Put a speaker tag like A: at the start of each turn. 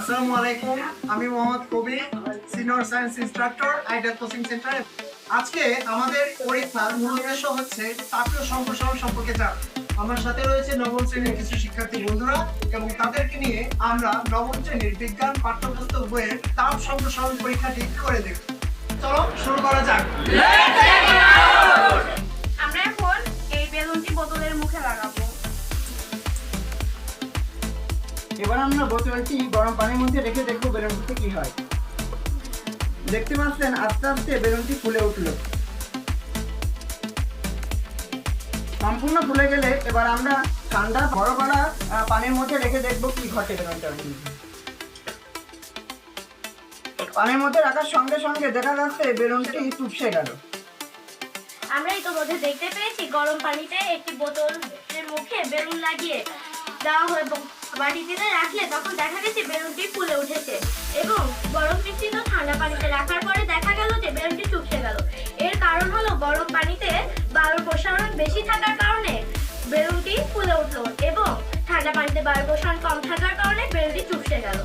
A: আসসালামু আলাইকুম, আমি Mohammad Kabir senior science instructor coaching centre. আজকে আমাদের পরীক্ষার মূল উদ্দেশ্য হচ্ছে তাপীয় সম্প্রসারণ সম্পর্কে জানা আমার সাথে রয়েছে নবম শ্রেণির কিছু শিক্ষার্থী বন্ধুরা এবং তাদেরকে নিয়ে আমরা নবম শ্রেণির বিজ্ঞান পাঠ্যপুস্তক বইয়ের তাপ সম্প্রসারণ পরীক্ষাটি করে দেব চলো, শুরু করা যাক।
B: এবার আমরা বোতলটি গরম পানির মধ্যে রেখে দেখব বেলুনটিতে কি হয়। দেখতে পাচ্ছেন আস্তে আস্তে বেলুনটি ফুলে উঠল। সম্পূর্ণ ফুলে গেলে এবার আমরা ঠান্ডা বড় করা পানির মধ্যে রেখে দেখব কি ঘটে বেলুনটার। পানির মধ্যে রাখার সঙ্গে সঙ্গে দেখা যাচ্ছে বেলুনটি চুপসে গেল।
C: আমরা ইতিমধ্যে দেখতে পেয়েছি গরম পানিতে একটি বোতলের মুখে বেলুন লাগিয়ে দেওয়া হয় এবং বাটিতে রাখলে তখন দেখা গেছে বেলুনটি ফুলে উঠেছে এবং গরম মিশ্রিত ঠান্ডা পানিতে রাখার পরে দেখা গেল যে বেলুনটি চুপসে গেল। এর কারণ হলো গরম পানিতে বায়ুর প্রসারণ বেশি থাকার কারণে বেলুনটি ফুলে উঠল এবং ঠান্ডা পানিতে বায়ুর প্রসারণ কম থাকার কারণে বেলুনটি চুপসে গেল।